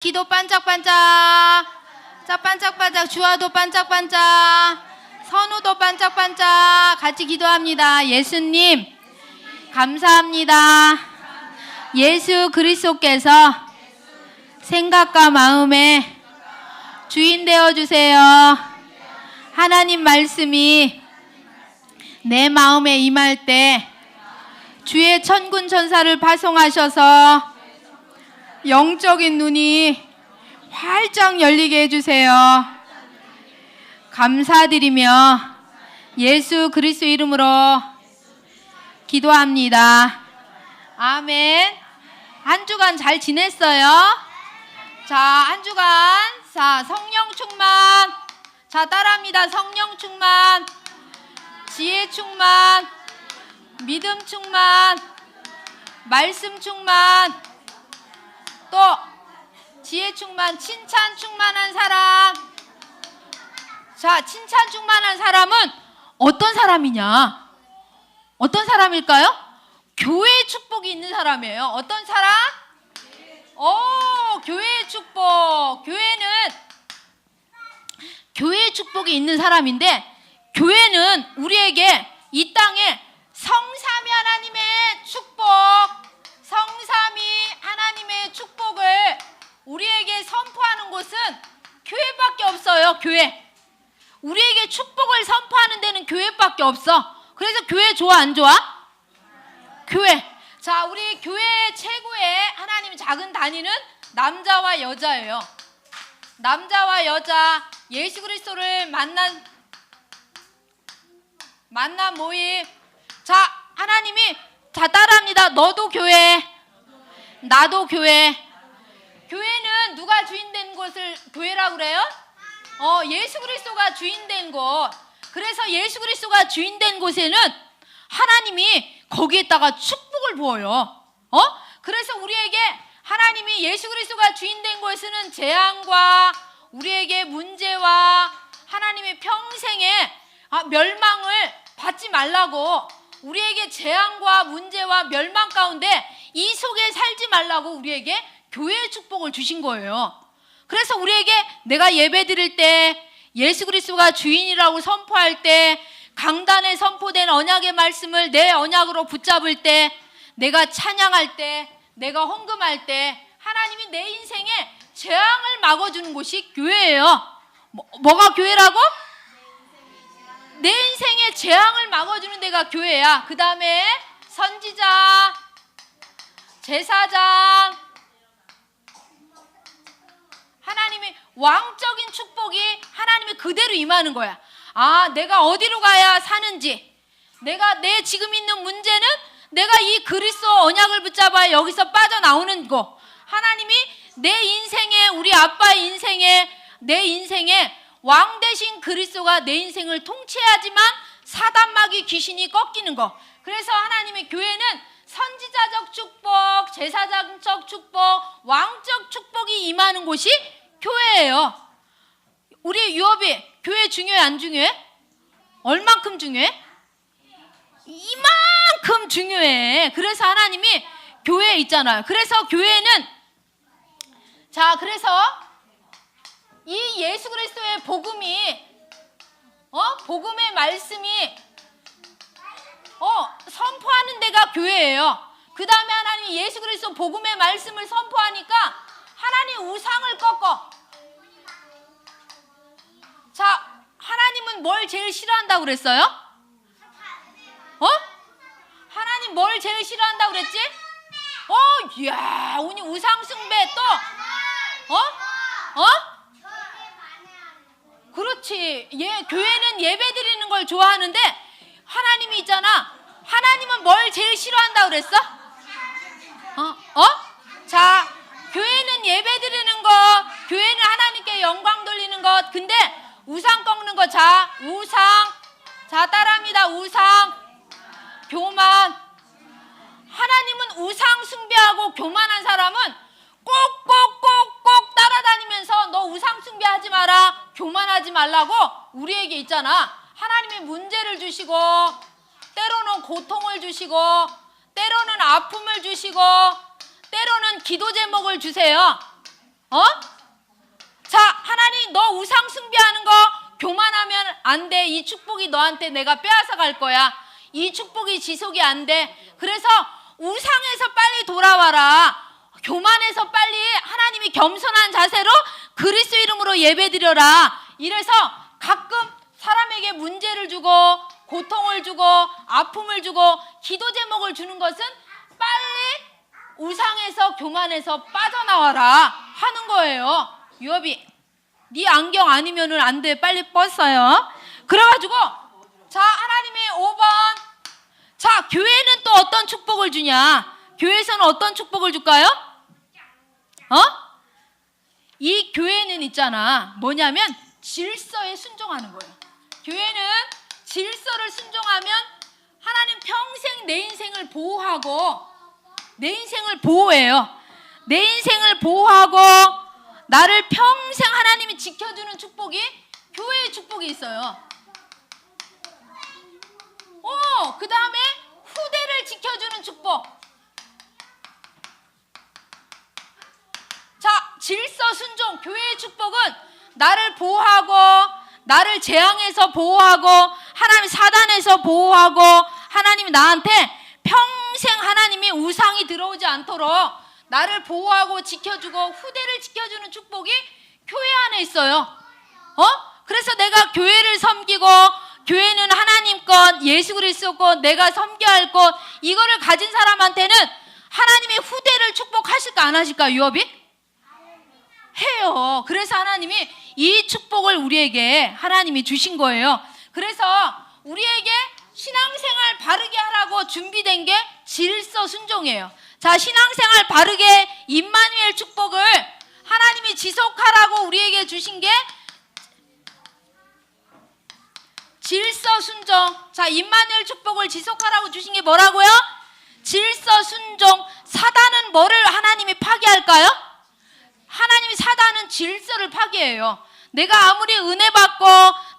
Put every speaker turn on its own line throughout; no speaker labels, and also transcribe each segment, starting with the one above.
기도 반짝반짝. 자, 반짝반짝. 주화도 반짝반짝. 선우도 반짝반짝. 같이 기도합니다. 예수님, 감사합니다. 예수 그리스도께서 생각과 마음에 주인 되어 주세요. 하나님 말씀이 내 마음에 임할 때 주의 천군 천사를 파송하셔서 영적인 눈이 활짝 열리게 해주세요. 감사드리며 예수 그리스도 이름으로 기도합니다. 아멘. 한 주간 잘 지냈어요? 자, 한 주간 자 성령 충만. 자, 따라합니다. 성령 충만, 지혜 충만, 믿음 충만, 말씀 충만. 또 지혜 충만, 칭찬 충만한 사람. 자, 칭찬 충만한 사람은 어떤 사람이냐? 어떤 사람일까요? 교회의 축복이 있는 사람이에요. 어떤 사람? 오, 교회의 축복. 교회는 교회의 축복이 있는 사람인데 교회는 우리에게 이 땅에 성삼위 하나님의 축복, 축복을 우리에게 선포하는 곳은 교회밖에 없어요. 교회. 우리에게 축복을 선포하는 데는 교회밖에 없어. 그래서 교회 좋아 안 좋아? 교회. 자, 우리 교회 최고의 하나님 작은 단위는 남자와 여자예요. 남자와 여자 예수 그리스도를 만난 만난 모임. 자, 하나님이 자 따라합니다. 너도 교회. 나도 교회. 교회는 누가 주인 된 곳을 교회라고 그래요? 어, 예수 그리스도가 주인 된 곳. 그래서 예수 그리스도가 주인 된 곳에는 하나님이 거기에다가 축복을 부어요. 어? 그래서 우리에게 하나님이 예수 그리스도가 주인 된 곳에는 재앙과 우리에게 문제와 하나님의 평생에 아, 멸망을 받지 말라고 우리에게 재앙과 문제와 멸망 가운데 이 속에 살지 말라고 우리에게 교회의 축복을 주신 거예요. 그래서 우리에게 내가 예배 드릴 때 예수 그리스도가 주인이라고 선포할 때 강단에 선포된 언약의 말씀을 내 언약으로 붙잡을 때 내가 찬양할 때 내가 헌금할 때 하나님이 내 인생에 재앙을 막아주는 곳이 교회예요. 뭐, 뭐가 교회라고? 내 인생에 재앙을 막아주는 데가 교회야. 그 다음에 선지자, 제사장, 하나님의 왕적인 축복이 하나님이 그대로 임하는 거야. 아, 내가 어디로 가야 사는지, 내가 내 지금 있는 문제는 내가 이 그리스도 언약을 붙잡아 여기서 빠져나오는 거. 하나님이 내 인생에 우리 아빠 인생에 내 인생에 왕 대신 그리스도가 내 인생을 통치하지만 사단 마귀 귀신이 꺾이는 거. 그래서 하나님의 교회는 선지자적 축복, 제사장적 축복, 왕적 축복이 임하는 곳이 교회예요. 우리 유업이 교회 중요해 안 중요해? 얼만큼 중요해? 이만큼 중요해. 그래서 하나님이 교회에 있잖아요. 그래서 교회는 자, 그래서 이 예수 그리스도의 복음이 어? 복음의 말씀이 어, 선포하는 데가 교회예요. 그 다음에 하나님이 예수 그리스도 복음의 말씀을 선포하니까 하나님 우상을 꺾어. 자, 하나님은 뭘 제일 싫어한다고 그랬어요? 어? 하나님 뭘 제일 싫어한다고 그랬지? 어, 이야, 오늘 우상숭배 또, 어? 어? 그렇지. 예, 교회는 예배 드리는 걸 좋아하는데 하나님이 있잖아. 하나님은 뭘 제일 싫어한다고 그랬어? 어? 어? 자, 교회는 예배 드리는 것, 교회는 하나님께 영광 돌리는 것. 근데 우상 꺾는 거, 자, 우상. 자, 따라합니다. 우상. 교만. 하나님은 우상 숭배하고 교만한 사람은 꼭꼭꼭꼭 따라다니면서 너 우상 숭배하지 마라. 교만하지 말라고 우리에게 있잖아. 하나님의 문제를 주시고 때로는 고통을 주시고 때로는 아픔을 주시고 때로는 기도 제목을 주세요. 어? 자, 하나님 너 우상 숭배하는 거 교만하면 안 돼. 이 축복이 너한테 내가 빼앗아 갈 거야. 이 축복이 지속이 안 돼. 그래서 우상에서 빨리 돌아와라. 교만해서 빨리 하나님이 겸손한 자세로 그리스도 이름으로 예배드려라. 이래서 가끔 사람에게 문제를 주고 고통을 주고 아픔을 주고 기도 제목을 주는 것은 빨리 우상에서 교만해서 빠져나와라 하는 거예요. 유업이 네 안경 아니면은 안 돼. 빨리 뻗어요. 그래가지고 자 하나님의 5번 자 교회는 또 어떤 축복을 주냐? 교회에서는 어떤 축복을 줄까요? 어? 이 교회는 있잖아. 뭐냐면 질서에 순종하는 거예요. 교회는 질서를 순종하면 하나님 평생 내 인생을 보호하고 내 인생을 보호해요. 내 인생을 보호하고 나를 평생 하나님이 지켜주는 축복이 교회의 축복이 있어요. 어, 그 다음에 후대를 지켜주는 축복. 자, 질서 순종, 교회의 축복은 나를 보호하고, 나를 재앙에서 보호하고, 하나님 사단에서 보호하고, 하나님이 나한테 평 생 하나님이 우상이 들어오지 않도록 나를 보호하고 지켜주고 후대를 지켜주는 축복이 교회 안에 있어요. 어? 그래서 내가 교회를 섬기고 교회는 하나님 것, 예수 그리스도 것, 내가 섬겨야 할 것, 이거를 가진 사람한테는 하나님의 후대를 축복하실까 안 하실까 유업이? 해요. 그래서 하나님이 이 축복을 우리에게 하나님이 주신 거예요. 그래서 우리에게 신앙생활 바르게 하라고 준비된 게 질서 순종이에요. 자, 신앙생활 바르게 임마누엘 축복을 하나님이 지속하라고 우리에게 주신 게 질서 순종. 자, 임마누엘 축복을 지속하라고 주신 게 뭐라고요? 질서 순종. 사단은 뭐를 하나님이 파괴할까요? 하나님이 사단은 질서를 파괴해요. 내가 아무리 은혜 받고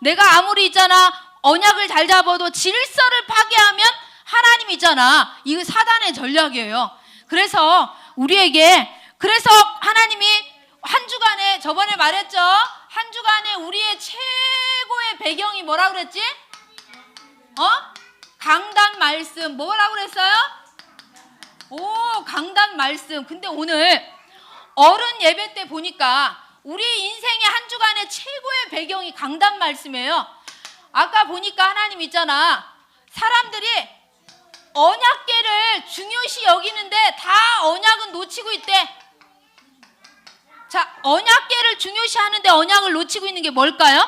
내가 아무리 있잖아 언약을 잘 잡아도 질서를 파괴하면 하나님 있잖아. 이거 사단의 전략이에요. 그래서 우리에게 그래서 하나님이 한 주간에 저번에 말했죠. 한 주간에 우리의 최고의 배경이 뭐라 그랬지? 어? 강단 말씀 뭐라고 그랬어요? 오, 강단 말씀. 근데 오늘 어른 예배 때 보니까 우리 인생의 한 주간의 최고의 배경이 강단 말씀이에요. 아까 보니까 하나님 있잖아. 사람들이 언약계를 중요시 여기는데 다 언약은 놓치고 있대. 자, 언약계를 중요시 하는데 언약을 놓치고 있는 게 뭘까요?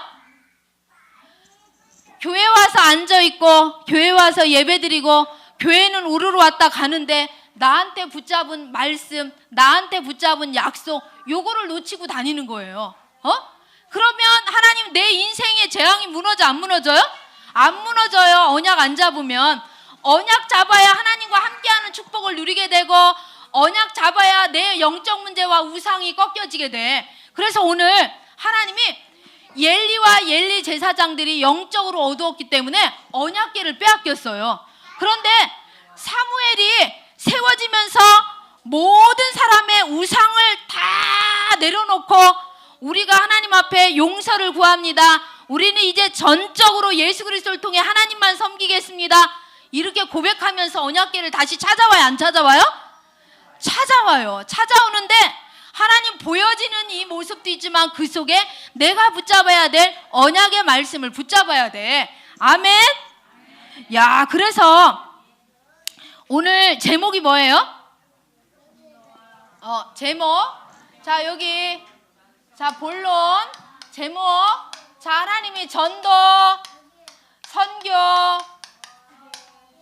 교회 와서 앉아 있고 교회 와서 예배드리고 교회는 우르르 왔다 가는데 나한테 붙잡은 말씀, 나한테 붙잡은 약속 요거를 놓치고 다니는 거예요. 어? 그러면 하나님 내 인생의 재앙이 무너져 안 무너져요? 안 무너져요. 언약 안 잡으면 언약 잡아야 하나님과 함께하는 축복을 누리게 되고 언약 잡아야 내 영적 문제와 우상이 꺾여지게 돼. 그래서 오늘 하나님이 옐리와 옐리 제사장들이 영적으로 어두웠기 때문에 언약계를 빼앗겼어요. 그런데 사무엘이 세워지면서 모든 사람의 우상을 다 내려놓고 우리가 하나님 앞에 용서를 구합니다. 우리는 이제 전적으로 예수 그리스도를 통해 하나님만 섬기겠습니다. 이렇게 고백하면서 언약계를 다시 찾아와요, 안 찾아와요? 찾아와요. 찾아오는데 하나님 보여지는 이 모습도 있지만 그 속에 내가 붙잡아야 될 언약의 말씀을 붙잡아야 돼. 아멘. 야, 그래서 오늘 제목이 뭐예요? 어, 제목. 자, 여기 자, 본론 제목. 자, 하나님이 전도, 선교,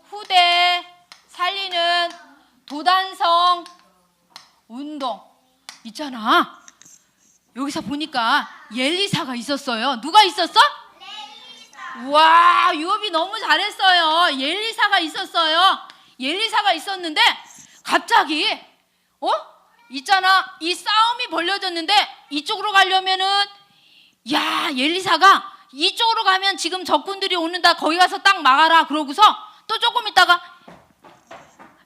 후대, 살리는 도단성 운동 있잖아. 여기서 보니까 옐리사가 있었어요. 누가 있었어? 와, 유업이 너무 잘했어요. 옐리사가 있었어요. 옐리사가 있었는데 갑자기 어? 있잖아. 이 싸움이 벌려졌는데 이쪽으로 가려면은 야, 옐리사가 이쪽으로 가면 지금 적군들이 오는다. 거기 가서 딱 막아라. 그러고서 또 조금 있다가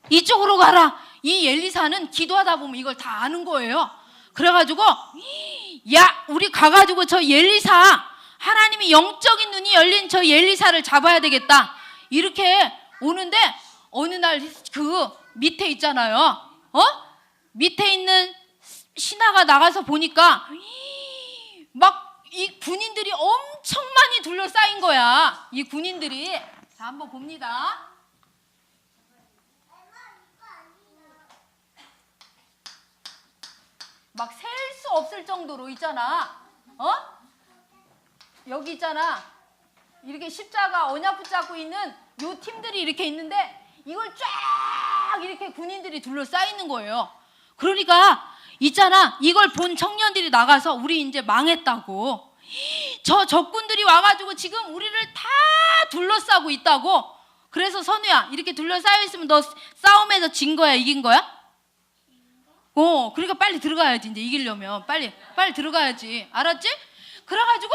이쪽으로 가라. 이 엘리사는 기도하다 보면 이걸 다 아는 거예요. 그래가지고 야 우리 가가지고 저 엘리사 하나님이 영적인 눈이 열린 저 엘리사를 잡아야 되겠다 이렇게 오는데 어느 날 그 밑에 있잖아요 어 밑에 있는 신하가 나가서 보니까 막 이 군인들이 엄청 많이 둘러싸인 거야 이 군인들이 자 한번 봅니다 막 셀 수 없을 정도로 있잖아. 어? 여기 있잖아. 이렇게 십자가 언약 붙잡고 있는 요 팀들이 이렇게 있는데 이걸 쫙 이렇게 군인들이 둘러싸이는 거예요. 그러니까 있잖아. 이걸 본 청년들이 나가서 우리 이제 망했다고. 저 적군들이 와가지고 지금 우리를 다 둘러싸고 있다고. 그래서 선우야 이렇게 둘러싸여 있으면 너 싸움에서 진 거야 이긴 거야? 어, 그러니까 빨리 들어가야지 이제 이기려면 빨리 빨리 들어가야지, 알았지? 그래가지고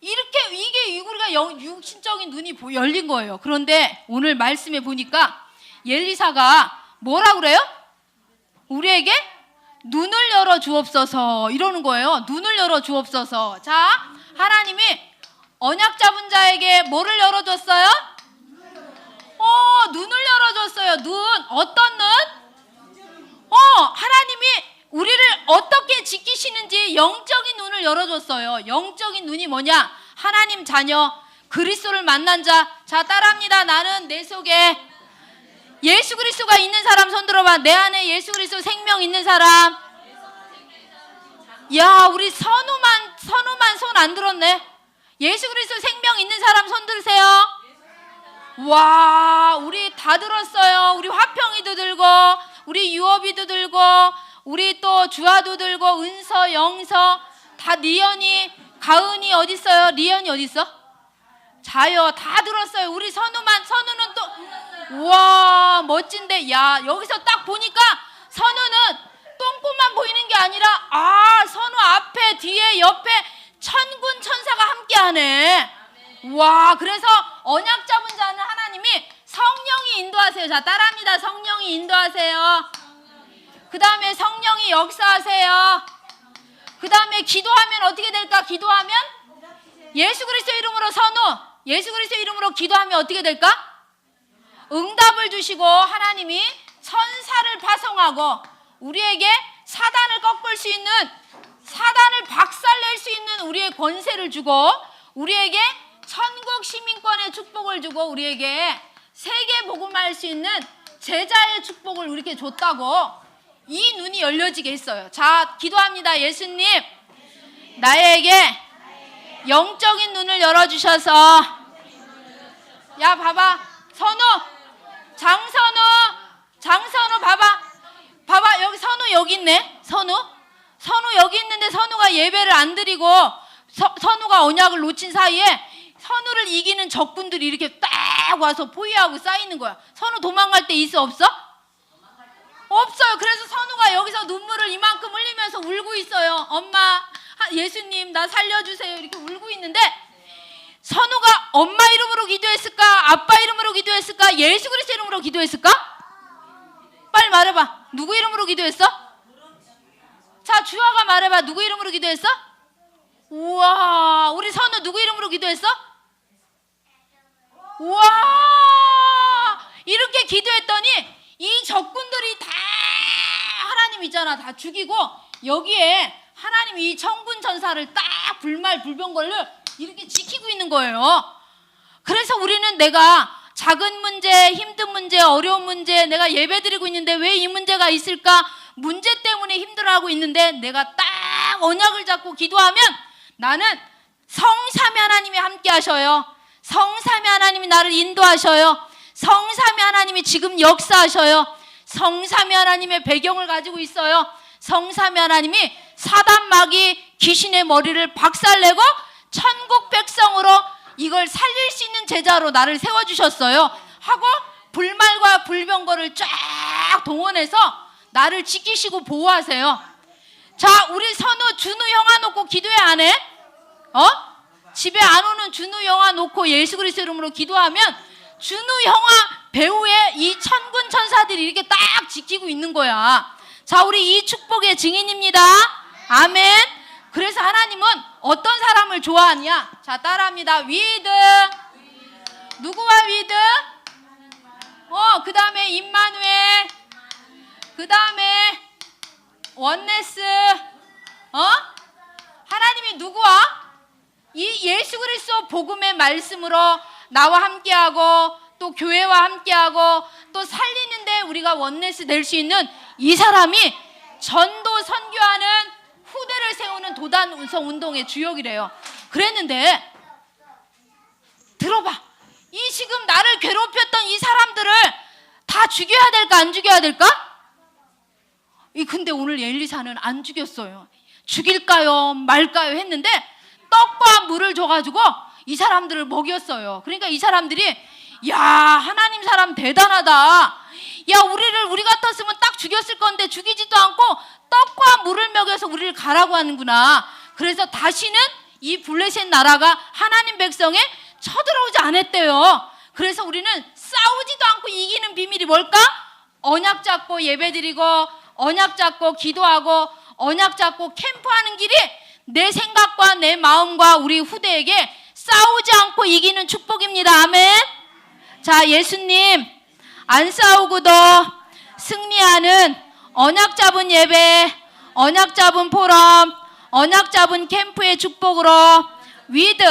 이렇게 이게 이- 우리가 영, 육신적인 눈이 보- 열린 거예요. 그런데 오늘 말씀에 보니까 엘리사가 뭐라 그래요? 우리에게 눈을 열어 주옵소서 이러는 거예요. 눈을 열어 주옵소서. 자, 하나님이 언약 잡은 자에게 뭐를 열어 줬어요? 어, 눈을 열어 줬어요. 눈 어떤 눈? 어, 하나님이 우리를 어떻게 지키시는지 영적인 눈을 열어 줬어요. 영적인 눈이 뭐냐? 하나님 자녀, 그리스도를 만난 자. 자, 따라합니다. 나는 내 속에 예수 그리스도가 있는 사람 손 들어봐. 내 안에 예수 그리스도 생명 있는 사람. 야, 우리 선우만 선우만 손 안 들었네. 예수 그리스도 생명 있는 사람 손 들으세요. 와, 우리 다 들었어요. 우리 화평이도 들고, 우리 유업이도 들고, 우리 또 주아도 들고, 은서, 영서, 다 리언이, 가은이 어디 있어요? 리언이 어디 있어? 자요, 다 들었어요. 우리 선우만, 선우는 또, 우와, 멋진데, 야, 여기서 딱 보니까 선우는 똥꼬만 보이는 게 아니라, 아, 선우 앞에, 뒤에, 옆에 천군 천사가 함께 하네. 와, 그래서 언약 잡은 자는 하나님이 성령이 인도하세요. 자, 따라합니다. 성령이 인도하세요. 그 다음에 성령이 역사하세요. 그 다음에 기도하면 어떻게 될까? 기도하면 예수 그리스도 이름으로 선우, 예수 그리스도 이름으로 기도하면 어떻게 될까? 응답을 주시고 하나님이 천사를 파송하고 우리에게 사단을 꺾을 수 있는 사단을 박살낼 수 있는 우리의 권세를 주고 우리에게 천국 시민권의 축복을 주고 우리에게 세계 복음할 수 있는 제자의 축복을 우리에게 줬다고 이 눈이 열려지게 했어요. 자, 기도합니다. 예수님, 나에게 영적인 눈을 열어 주셔서 야, 봐봐. 선우, 장선우, 장선우, 봐봐. 봐봐, 여기 선우 여기 있네. 선우. 선우 여기 있는데 선우가 예배를 안 드리고 서- 선우가 언약을 놓친 사이에 선우를 이기는 적군들이 이렇게 딱 와서 포위하고 쌓이는 거야. 선우 도망갈 때 있어 없어? 없어요. 그래서 선우가 여기서 눈물을 이만큼 흘리면서 울고 있어요. 엄마, 하- 예수님 나 살려주세요. 이렇게 울고 있는데 선우가 엄마 이름으로 기도했을까? 아빠 이름으로 기도했을까? 예수 그리스도 이름으로 기도했을까? 빨리 말해봐. 누구 이름으로 기도했어? 자, 주아가 말해봐. 누구 이름으로 기도했어? 우와, 우리 선우 누구 이름으로 기도했어? 우와, 이렇게 기도했더니 이 적군들이 다 하나님 있잖아. 다 죽이고 여기에 하나님이 이 천군 천사를 딱 불말 불병걸로 이렇게 지키고 있는 거예요. 그래서 우리는 내가 작은 문제, 힘든 문제, 어려운 문제, 내가 예배 드리고 있는데 왜 이 문제가 있을까? 문제 때문에 힘들어하고 있는데 내가 딱 언약을 잡고 기도하면 나는 성삼위 하나님이 함께 하셔요. 성삼위 하나님이 나를 인도하셔요. 성삼위 하나님이 지금 역사하셔요. 성삼위 하나님의 배경을 가지고 있어요. 성삼위 하나님이 사단 마귀 귀신의 머리를 박살내고 천국 백성으로 이걸 살릴 수 있는 제자로 나를 세워 주셨어요. 하고 불말과 불병거를 쫙 동원해서 나를 지키시고 보호하세요. 자, 우리 선우 준우 형아 놓고 기도해 안 해? 어? 집에 안 오는 준우 형아 놓고 예수 그리스도 이름으로 기도하면 준우 형아 배후에 이 천군 천사들이 이렇게 딱 지키고 있는 거야. 자, 우리 이 축복의 증인입니다. 아멘. 그래서 하나님은 어떤 사람을 좋아하냐? 자, 따라합니다. 위드. 누구와 위드? 어, 그 다음에 임마누엘. 그 다음에 원네스. 어? 하나님이 누구와? 이 예수 그리스도 복음의 말씀으로 나와 함께하고 또 교회와 함께하고 또 살리는데 우리가 원네스 될 수 있는 이 사람이 전도 선교하는 세우는 도단 운성 운동의 주역이래요. 그랬는데 들어봐. 이 지금 나를 괴롭혔던 이 사람들을 다 죽여야 될까 안 죽여야 될까? 이 근데 오늘 엘리사는 안 죽였어요. 죽일까요 말까요 했는데 떡과 물을 줘가지고 이 사람들을 먹였어요. 그러니까 이 사람들이 야 하나님 사람 대단하다. 야 우리를 우리 같았으면 딱 죽였을 건데 죽이지도 않고 떡과 물을 먹여서 우리를 가라고 하는구나. 그래서 다시는 이 블레셋 나라가 하나님 백성에 쳐들어오지 않았대요. 그래서 우리는 싸우지도 않고 이기는 비밀이 뭘까? 언약 잡고 예배드리고 언약 잡고 기도하고 언약 잡고 캠프하는 길이 내 생각과 내 마음과 우리 후대에게 싸우지 않고 이기는 축복입니다. 아멘. 자, 예수님 안 싸우고도 승리하는 언약 잡은 예배, 언약 잡은 포럼, 언약 잡은 캠프의 축복으로 위드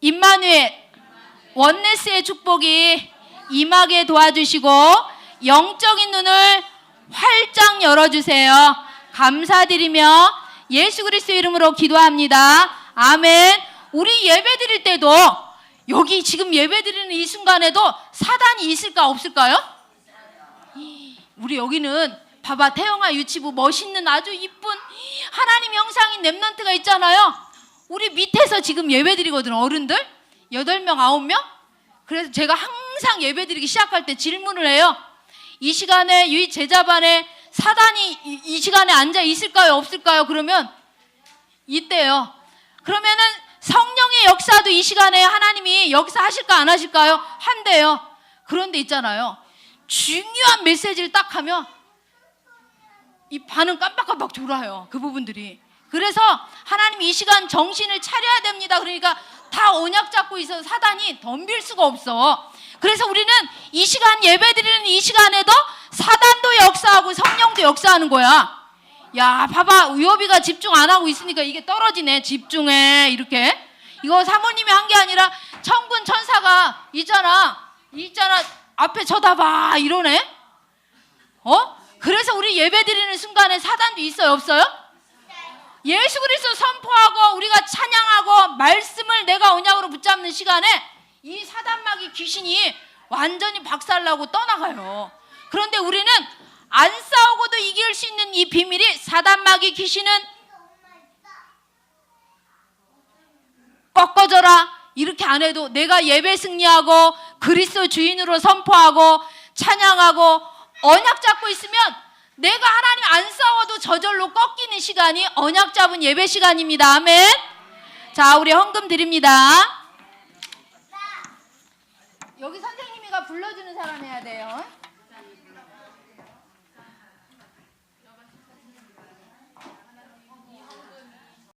임마누엘 원네스의 축복이 임하게 도와주시고 영적인 눈을 활짝 열어주세요. 감사드리며 예수 그리스도 이름으로 기도합니다. 아멘. 우리 예배 드릴 때도 여기 지금 예배 드리는 이 순간에도 사단이 있을까 없을까요? 우리 여기는 봐봐 태영아 유치부 멋있는 아주 이쁜 하나님 형상인 랩런트가 있잖아요. 우리 밑에서 지금 예배 드리거든 어른들 여덟 명 아홉 명. 그래서 제가 항상 예배 드리기 시작할 때 질문을 해요. 이 시간에 이 제자반에 사단이 이, 이 시간에 앉아 있을까요 없을까요? 그러면 있대요. 그러면은 성령의 역사도 이 시간에 하나님이 역사하실까 안 하실까요? 한대요. 그런데 있잖아요. 중요한 메시지를 딱 하면 이 반은 깜빡깜빡 졸아요. 그 부분들이. 그래서 하나님 이 시간 정신을 차려야 됩니다. 그러니까 다 언약 잡고 있어서 사단이 덤빌 수가 없어. 그래서 우리는 이 시간 예배 드리는 이 시간에도 사단도 역사하고 성령도 역사하는 거야. 야, 봐봐. 의협이가 집중 안 하고 있으니까 이게 떨어지네. 집중해. 이렇게. 이거 사모님이 한 게 아니라 천군 천사가 있잖아. 있잖아. 앞에 쳐다봐. 이러네. 어? 그래서 우리 예배 드리는 순간에 사단도 있어요, 없어요? 예수 그리스도 선포하고 우리가 찬양하고 말씀을 내가 언약으로 붙잡는 시간에 이 사단마귀 귀신이 완전히 박살나고 떠나가요. 그런데 우리는 안 이 비밀이 사단 마귀 귀신은 꺾어져라 이렇게 안 해도 내가 예배 승리하고 그리스도 주인으로 선포하고 찬양하고 언약 잡고 있으면 내가 하나님 안 싸워도 저절로 꺾이는 시간이 언약 잡은 예배 시간입니다. 아멘. 자, 우리 헌금 드립니다. 여기 선생님이가 불러주는 사람 해야 돼요.